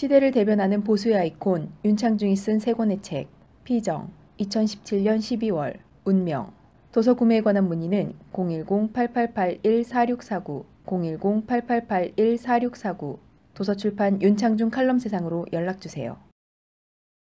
시대를 대변하는 보수의 아이콘 윤창중이 쓴 세 권의 책 피정 2017년 12월 운명 도서 구매에 관한 문의는 010-8881-4649 010-8881-4649 도서출판 윤창중 칼럼 세상으로 연락주세요.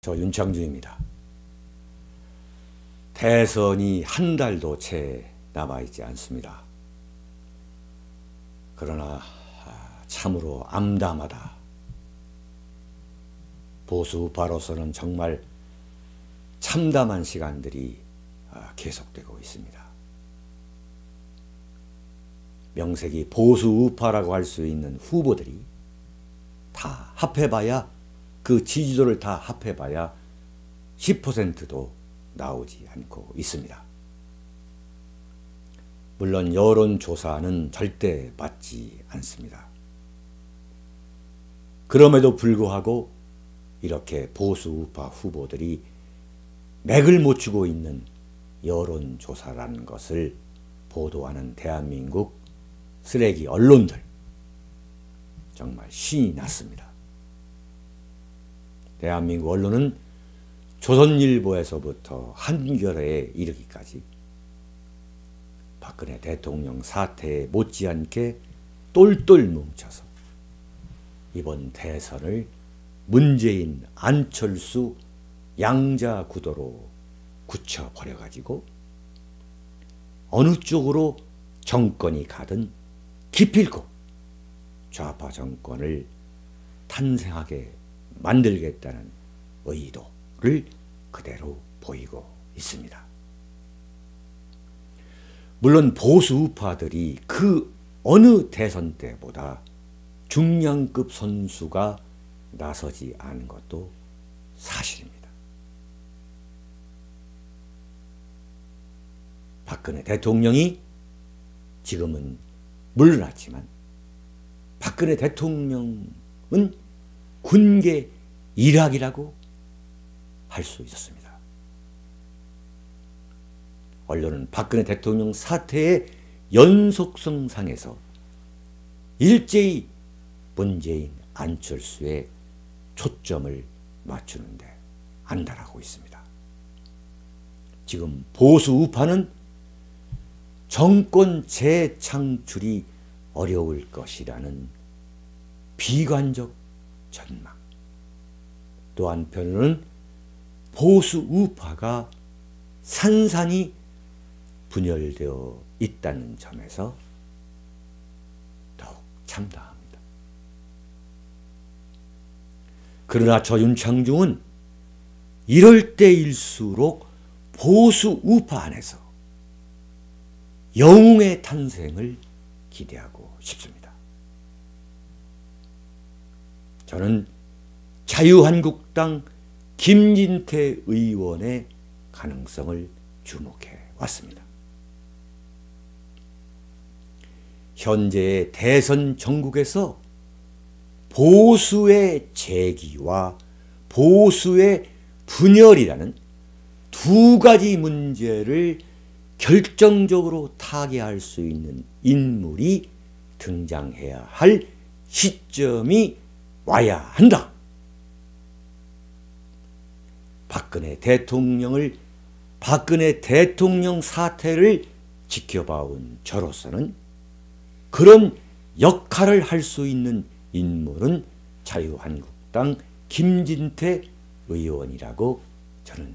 저 윤창중입니다. 대선이 한 달도 채 남아있지 않습니다. 그러나 참으로 암담하다. 보수우파로서는 정말 참담한 시간들이 계속되고 있습니다. 명색이 보수우파라고 할 수 있는 후보들이 다 합해봐야 그 지지도를 다 합해봐야 10%도 나오지 않고 있습니다. 물론 여론조사는 절대 받지 않습니다. 그럼에도 불구하고 이렇게 보수 우파 후보들이 맥을 못 추고 있는 여론조사라는 것을 보도하는 대한민국 쓰레기 언론들 정말 신이 났습니다. 대한민국 언론은 조선일보에서부터 한겨레에 이르기까지 박근혜 대통령 사태에 못지않게 똘똘 뭉쳐서 이번 대선을 문재인, 안철수 양자 구도로 굳혀버려가지고 어느 쪽으로 정권이 가든 기필코 좌파 정권을 탄생하게 만들겠다는 의도를 그대로 보이고 있습니다. 물론 보수 우파들이 그 어느 대선 때보다 중량급 선수가 나서지 않은 것도 사실입니다. 박근혜 대통령이 지금은 물러났지만 박근혜 대통령은 군계 일학이라고 할 수 있었습니다. 언론은 박근혜 대통령 사태의 연속성 상에서 일제히 문재인, 안철수의 초점을 맞추는데 안달하고 있습니다. 지금 보수 우파는 정권 재창출이 어려울 것이라는 비관적 전망. 또 한편으로는 보수 우파가 산산이 분열되어 있다는 점에서 더욱 참담합니다. 그러나 저 윤창중은 이럴 때일수록 보수 우파 안에서 영웅의 탄생을 기대하고 싶습니다. 저는 자유한국당 김진태 의원의 가능성을 주목해 왔습니다. 현재의 대선 전국에서 보수의 재기와 보수의 분열이라는 두 가지 문제를 결정적으로 타개할 수 있는 인물이 등장해야 할 시점이 와야 한다. 박근혜 대통령을 박근혜 대통령 사태를 지켜봐온 저로서는 그런 역할을 할 수 있는 인물은 자유한국당 김진태 의원이라고 저는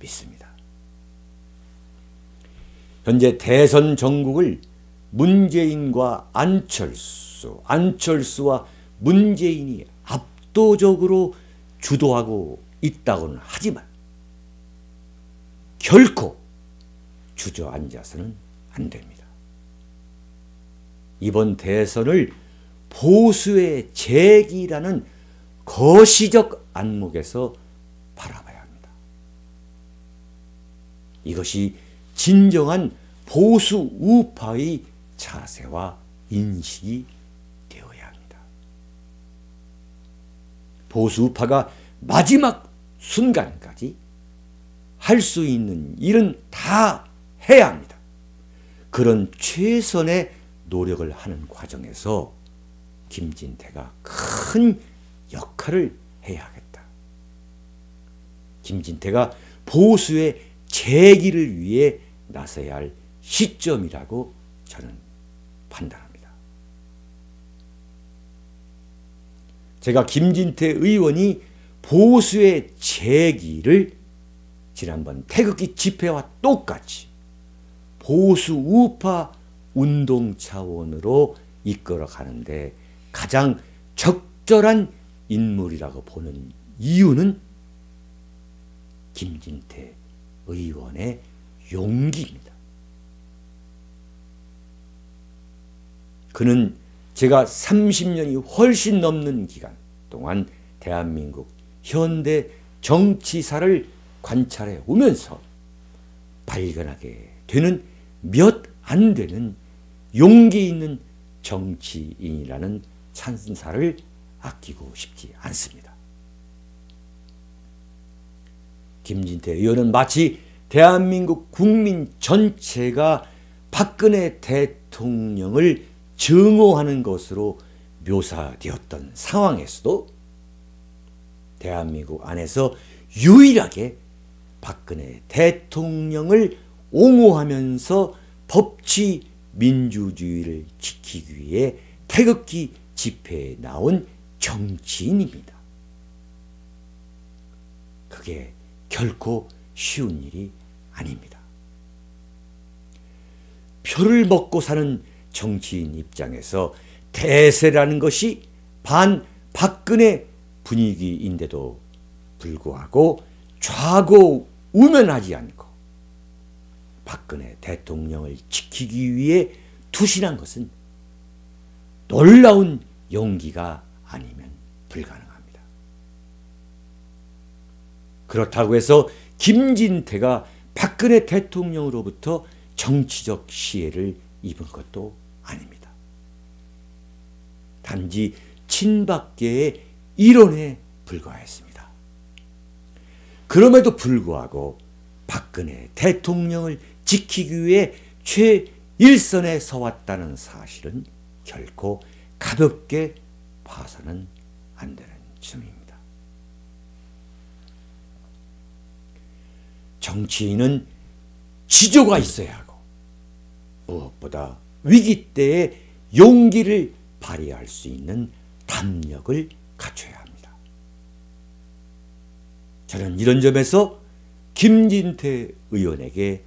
믿습니다. 현재 대선 전국을 문재인과 안철수, 안철수와 문재인이 압도적으로 주도하고 있다고는 하지만 결코 주저앉아서는 안 됩니다. 이번 대선을 보수의 재기라는 거시적 안목에서 바라봐야 합니다. 이것이 진정한 보수 우파의 자세와 인식이 되어야 합니다. 보수 우파가 마지막 순간까지 할 수 있는 일은 다 해야 합니다. 그런 최선의 노력을 하는 과정에서 김진태가 큰 역할을 해야 하겠다. 김진태가 보수의 재기를 위해 나서야 할 시점이라고 저는 판단합니다. 제가 김진태 의원이 보수의 재기를 지난번 태극기 집회와 똑같이 보수 우파 운동 차원으로 이끌어 가는데 가장 적절한 인물이라고 보는 이유는 김진태 의원의 용기입니다. 그는 제가 30년이 훨씬 넘는 기간 동안 대한민국 현대 정치사를 관찰해 오면서 발견하게 되는 몇 안 되는 용기 있는 정치인이라는 찬사를 아끼고 싶지 않습니다. 김진태 의원은 마치 대한민국 국민 전체가 박근혜 대통령을 증오하는 것으로 묘사되었던 상황에서도 대한민국 안에서 유일하게 박근혜 대통령을 옹호하면서 법치 민주주의를 지키기 위해 태극기 집회에 나온 정치인입니다. 그게 결코 쉬운 일이 아닙니다. 표를 먹고 사는 정치인 입장에서 대세라는 것이 반 박근혜 분위기인데도 불구하고 좌고 우면하지 않고 박근혜 대통령을 지키기 위해 투신한 것은 놀라운 용기가 아니면 불가능합니다. 그렇다고 해서 김진태가 박근혜 대통령으로부터 정치적 시혜를 입은 것도 아닙니다. 단지 친박계의 일원에 불과했습니다. 그럼에도 불구하고 박근혜 대통령을 지키기 위해 최일선에 서왔다는 사실은 결코 가볍게 봐서는 안 되는 점입니다. 정치인은 지조가 있어야 하고 무엇보다 위기 때에 용기를 발휘할 수 있는 담력을 갖춰야 합니다. 저는 이런 점에서 김진태 의원에게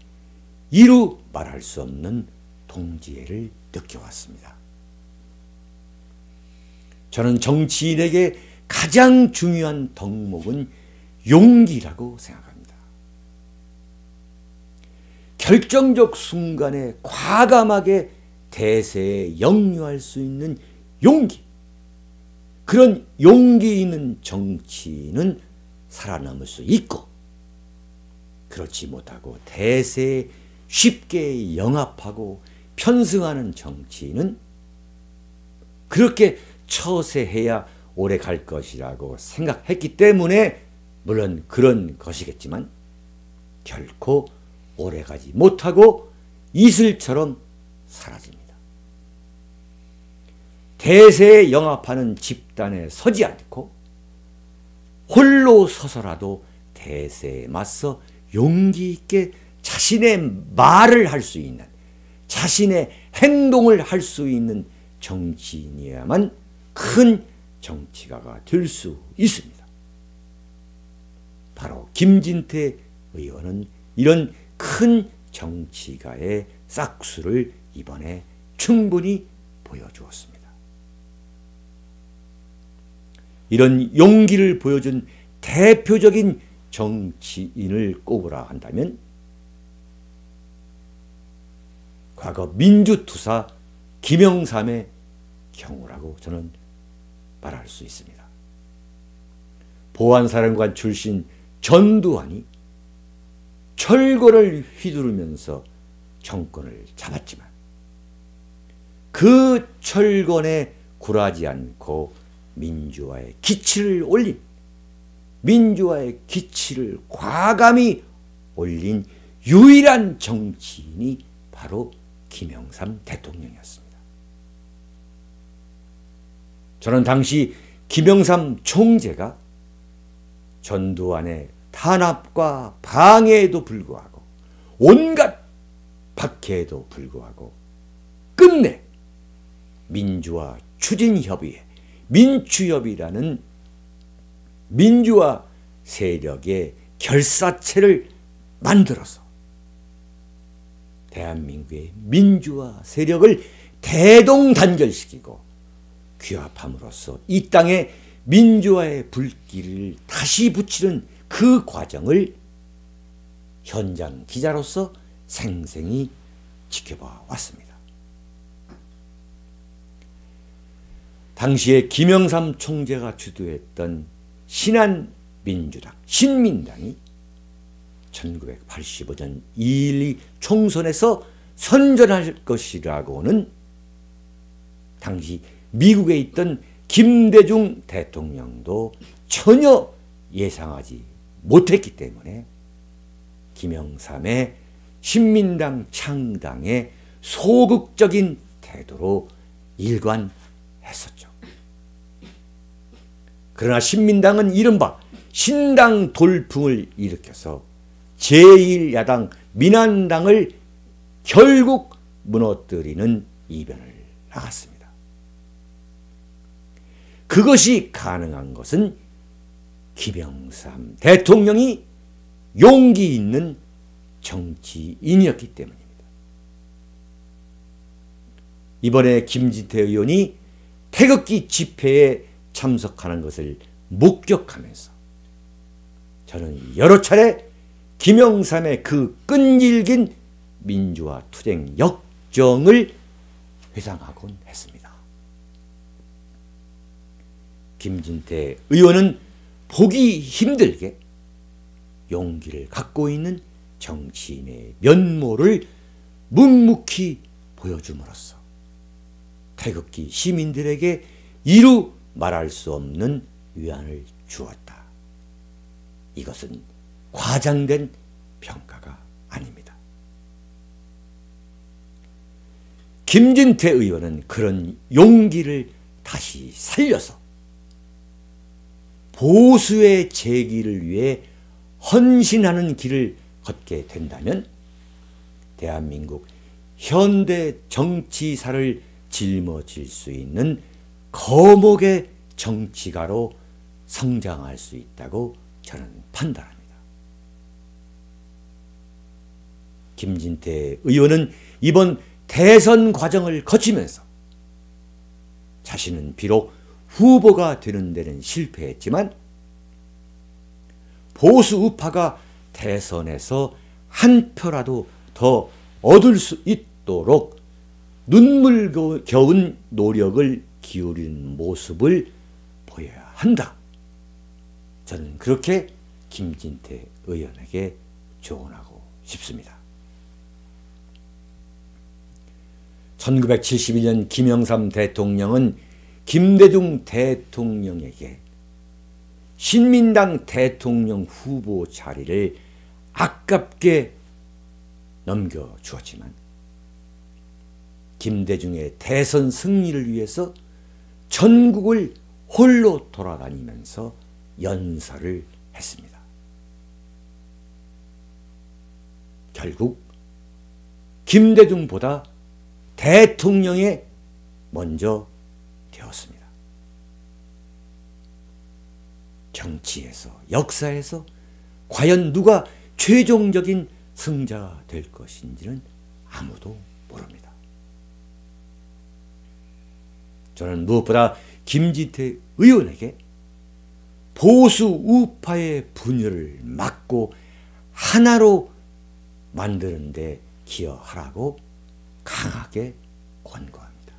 이루 말할 수 없는 동지애를 느껴왔습니다. 저는 정치인에게 가장 중요한 덕목은 용기라고 생각합니다. 결정적 순간에 과감하게 대세에 역류할 수 있는 용기. 그런 용기 있는 정치인은 살아남을 수 있고, 그렇지 못하고 대세에 쉽게 영합하고 편승하는 정치인은 그렇게 처세해야 오래 갈 것이라고 생각했기 때문에 물론 그런 것이겠지만 결코 오래 가지 못하고 이슬처럼 사라집니다. 대세에 영합하는 집단에 서지 않고 홀로 서서라도 대세에 맞서 용기 있게 자신의 말을 할 수 있는 자신의 행동을 할 수 있는 정치인이야만 큰 정치가가 될 수 있습니다. 바로 김진태 의원은 이런 큰 정치가의 싹수를 이번에 충분히 보여주었습니다. 이런 용기를 보여준 대표적인 정치인을 꼽으라 한다면 과거 민주투사 김영삼의 경우라고 저는 말할 수 있습니다. 보안사령관 출신 전두환이 철거를 휘두르면서 정권을 잡았지만 그 철권에 굴하지 않고 민주화의 기치를 올린 민주화의 기치를 과감히 올린 유일한 정치인이 바로 김영삼 대통령이었습니다. 저는 당시 김영삼 총재가 전두환의 탄압과 방해에도 불구하고 온갖 박해에도 불구하고 끝내 민주화 추진협의회 민추협이라는 민주화 세력의 결사체를 만들어서 대한민국의 민주화 세력을 대동단결시키고 규합함으로써 이 땅에 민주화의 불길을 다시 붙이는 그 과정을 현장 기자로서 생생히 지켜봐 왔습니다. 당시에 김영삼 총재가 주도했던 신한민주당, 신민당이 1985년 2.12 총선에서 선전할 것이라고는 당시 미국에 있던 김대중 대통령도 전혀 예상하지 못했기 때문에 김영삼의 신민당 창당의 소극적인 태도로 일관했었죠. 그러나 신민당은 이른바 신당 돌풍을 일으켜서 제1야당 민한당을 결국 무너뜨리는 이변을 나갔습니다. 그것이 가능한 것은 김영삼 대통령이 용기 있는 정치인이었기 때문입니다. 이번에 김진태 의원이 태극기 집회에 참석하는 것을 목격하면서 저는 여러 차례 김영삼의 그 끈질긴 민주화 투쟁 역정을 회상하곤 했습니다. 김진태 의원은 보기 힘들게 용기를 갖고 있는 정치인의 면모를 묵묵히 보여줌으로써 태극기 시민들에게 이루 말할 수 없는 위안을 주었다. 이것은 과장된 평가가 아닙니다. 김진태 의원은 그런 용기를 다시 살려서 보수의 재기를 위해 헌신하는 길을 걷게 된다면 대한민국 현대 정치사를 짊어질 수 있는 거목의 정치가로 성장할 수 있다고 저는 판단합니다. 김진태 의원은 이번 대선 과정을 거치면서 자신은 비록 후보가 되는 데는 실패했지만 보수 우파가 대선에서 한 표라도 더 얻을 수 있도록 눈물겨운 노력을 기울인 모습을 보여야 한다. 저는 그렇게 김진태 의원에게 조언하고 싶습니다. 1971년 김영삼 대통령은 김대중 대통령에게 신민당 대통령 후보 자리를 아깝게 넘겨주었지만 김대중의 대선 승리를 위해서 전국을 홀로 돌아다니면서 연설을 했습니다. 결국 김대중보다 대통령에 먼저 되었습니다. 정치에서 역사에서 과연 누가 최종적인 승자가 될 것인지는 아무도 모릅니다. 저는 무엇보다 김진태 의원에게 보수 우파의 분열을 막고 하나로 만드는데 기여하라고 강하게 권고합니다.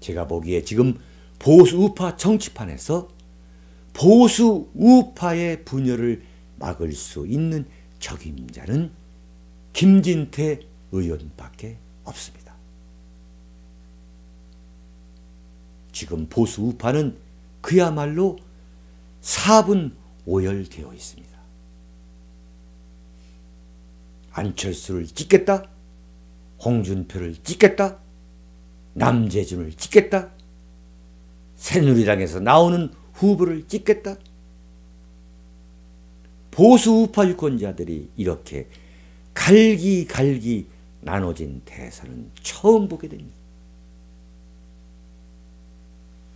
제가 보기에 지금 보수 우파 정치판에서 보수 우파의 분열을 막을 수 있는 적임자는 김진태 의원밖에 없습니다. 지금 보수 우파는 그야말로 사분 오열되어 있습니다. 안철수를 찍겠다, 홍준표를 찍겠다, 남재준을 찍겠다, 새누리당에서 나오는 후보를 찍겠다. 보수 우파 유권자들이 이렇게 갈기갈기 나눠진 대선은 처음 보게 됩니다.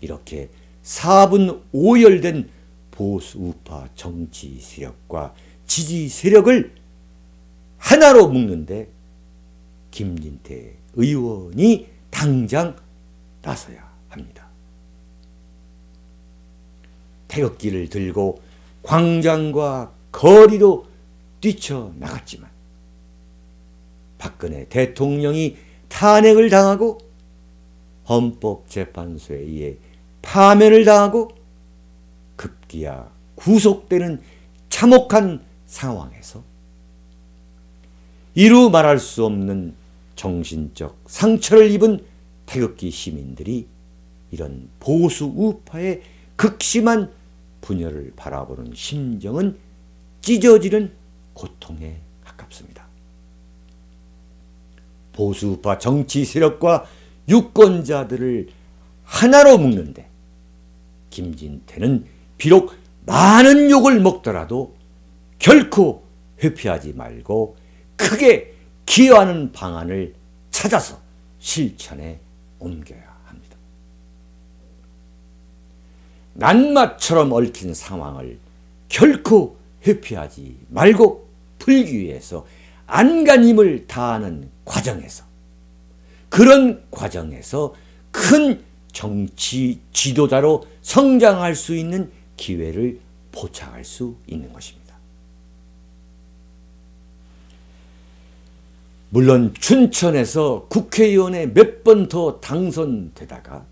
이렇게 4분 5열된 보수 우파 정치 세력과 지지 세력을 하나로 묶는데 김진태 의원이 당장 나서야 합니다. 태극기를 들고 광장과 거리로 뛰쳐나갔지만 박근혜 대통령이 탄핵을 당하고 헌법재판소에 의해 파면을 당하고 급기야 구속되는 참혹한 상황에서 이루 말할 수 없는 정신적 상처를 입은 태극기 시민들이 이런 보수 우파의 극심한 분열을 바라보는 심정은 찢어지는 고통에 가깝습니다. 보수 우파 정치 세력과 유권자들을 하나로 묶는데 김진태는 비록 많은 욕을 먹더라도 결코 회피하지 말고 크게 기여하는 방안을 찾아서 실천에 옮겨야 낱마처럼 얽힌 상황을 결코 회피하지 말고 풀기 위해서 안간힘을 다하는 과정에서 그런 과정에서 큰 정치 지도자로 성장할 수 있는 기회를 포착할 수 있는 것입니다. 물론 춘천에서 국회의원에 몇 번 더 당선되다가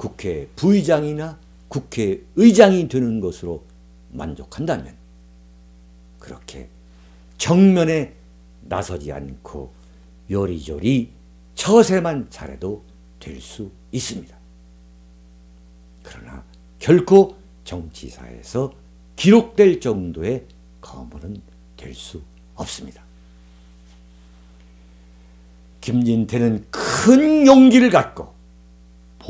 국회 부의장이나 국회의장이 되는 것으로 만족한다면 그렇게 정면에 나서지 않고 요리조리 처세만 잘해도 될 수 있습니다. 그러나 결코 정치사에서 기록될 정도의 거물은 될 수 없습니다. 김진태는 큰 용기를 갖고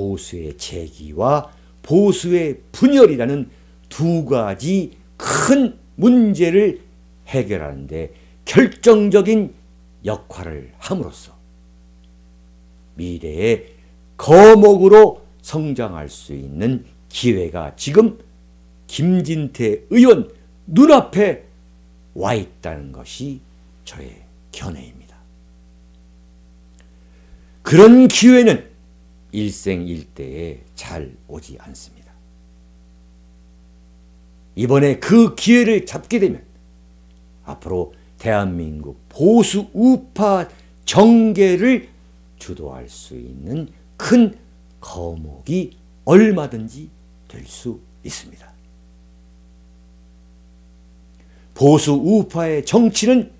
보수의 재기와 보수의 분열이라는 두 가지 큰 문제를 해결하는데 결정적인 역할을 함으로써 미래의 거목으로 성장할 수 있는 기회가 지금 김진태 의원 눈앞에 와 있다는 것이 저의 견해입니다. 그런 기회는 일생 일대에 잘 오지 않습니다. 이번에 그 기회를 잡게 되면 앞으로 대한민국 보수 우파 정계를 주도할 수 있는 큰 거목이 얼마든지 될 수 있습니다. 보수 우파의 정치는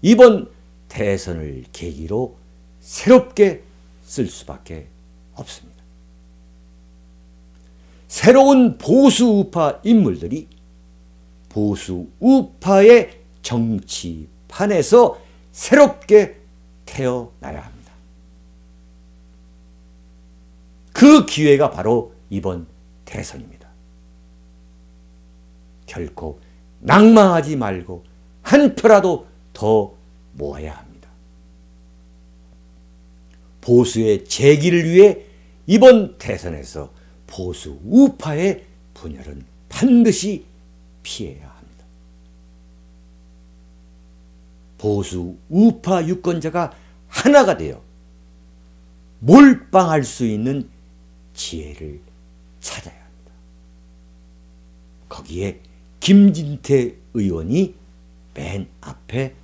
이번 대선을 계기로 새롭게 쓸 수밖에 없습니다. 새로운 보수 우파 인물들이 보수 우파의 정치판에서 새롭게 태어나야 합니다. 그 기회가 바로 이번 대선입니다. 결코 낭망하지 말고 한 표라도 더 모아야 합니다. 보수의 재기를 위해 이번 대선에서 보수 우파의 분열은 반드시 피해야 합니다. 보수 우파 유권자가 하나가 되어 몰빵할 수 있는 지혜를 찾아야 합니다. 거기에 김진태 의원이 맨 앞에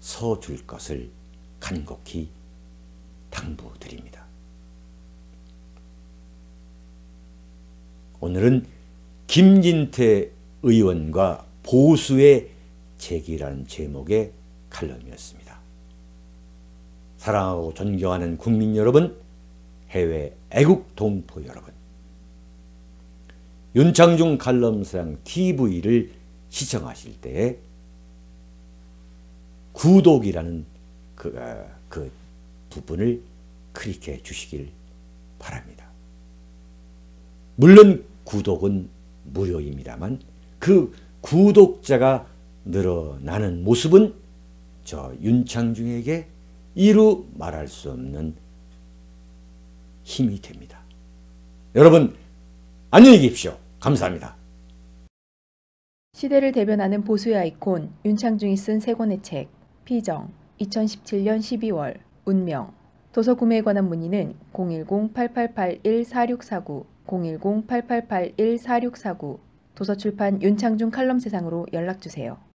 서줄 것을 간곡히 당부드립니다. 오늘은 김진태 의원과 보수의 제기라는 제목의 칼럼이었습니다. 사랑하고 존경하는 국민 여러분, 해외 애국 동포 여러분, 윤창중 칼럼상 TV를 시청하실 때 구독이라는 그, 그, 그 부분을 클릭해 주시길 바랍니다. 물론 구독은 무료입니다만 그 구독자가 늘어나는 모습은 저 윤창중에게 이루 말할 수 없는 힘이 됩니다. 여러분 안녕히 계십시오. 감사합니다. 시대를 대변하는 보수의 아이콘 윤창중이 쓴 세 권의 책 피정 2017년 12월 운명 도서 구매에 관한 문의는 010-8881-4649 010-8881-4649 도서출판 윤창중 칼럼 세상으로 연락주세요.